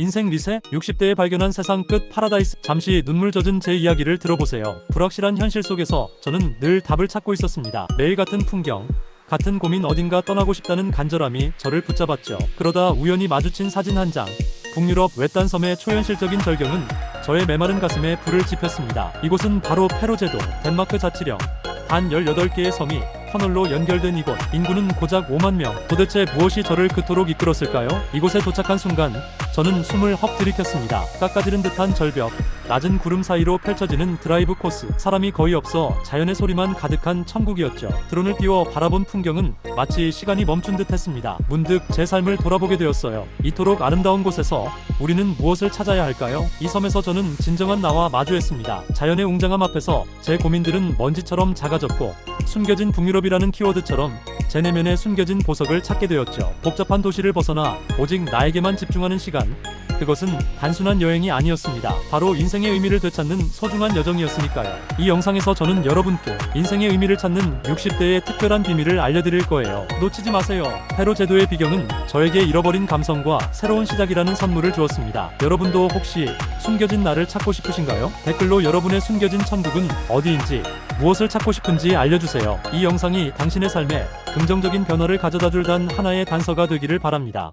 인생 리셋 60대에 발견한 세상 끝 파라다이스 잠시 눈물 젖은 제 이야기를 들어보세요. 불확실한 현실 속에서 저는 늘 답을 찾고 있었습니다. 매일 같은 풍경 같은 고민 어딘가 떠나고 싶다는 간절함이 저를 붙잡았죠. 그러다 우연히 마주친 사진 한 장. 북유럽 외딴 섬의 초현실적인 절경은 저의 메마른 가슴에 불을 지폈습니다. 이곳은 바로 페로제도, 덴마크 자치령. 단 18개의 섬이 터널로 연결된 이곳. 인구는 고작 5만 명. 도대체 무엇이 저를 그토록 이끌었을까요? 이곳에 도착한 순간 저는 숨을 헉 들이켰습니다. 깎아지른 듯한 절벽, 낮은 구름 사이로 펼쳐지는 드라이브 코스. 사람이 거의 없어 자연의 소리만 가득한 천국이었죠. 드론을 띄워 바라본 풍경은 마치 시간이 멈춘 듯 했습니다. 문득 제 삶을 돌아보게 되었어요. 이토록 아름다운 곳에서 우리는 무엇을 찾아야 할까요? 이 섬에서 저는 진정한 나와 마주했습니다. 자연의 웅장함 앞에서 제 고민들은 먼지처럼 작아졌고 숨겨진 북유럽이라는 키워드처럼 제 내면에 숨겨진 보석을 찾게 되었죠. 복잡한 도시를 벗어나 오직 나에게만 집중하는 시간. 그것은 단순한 여행이 아니었습니다. 바로 인생의 의미를 되찾는 소중한 여정이었으니까요. 이 영상에서 저는 여러분께 인생의 의미를 찾는 60대의 특별한 비밀을 알려드릴 거예요. 놓치지 마세요. 페로 제도의 비경은 저에게 잃어버린 감성과 새로운 시작이라는 선물을 주었습니다. 여러분도 혹시 숨겨진 나를 찾고 싶으신가요? 댓글로 여러분의 숨겨진 천국은 어디인지 무엇을 찾고 싶은지 알려주세요. 이 영상이 당신의 삶에 긍정적인 변화를 가져다 줄 단 하나의 단서가 되기를 바랍니다.